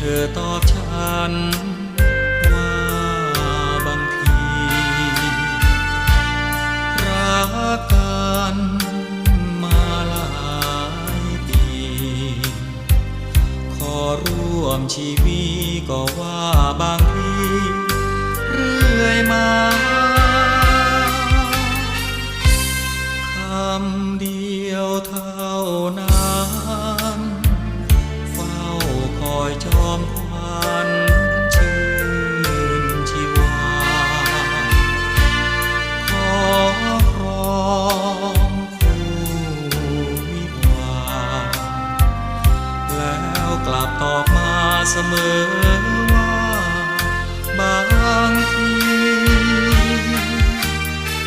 เธอตอบฉันว่าบางที รักกันมาหลายปี ขอร่วมชีวิตก็ว่าบางทีเรื่อยมาคำเดียวเธอ อยจอมควันชื่นชีวา ขอครองคู่วิวา แล้วกลับตอบมาเสมอ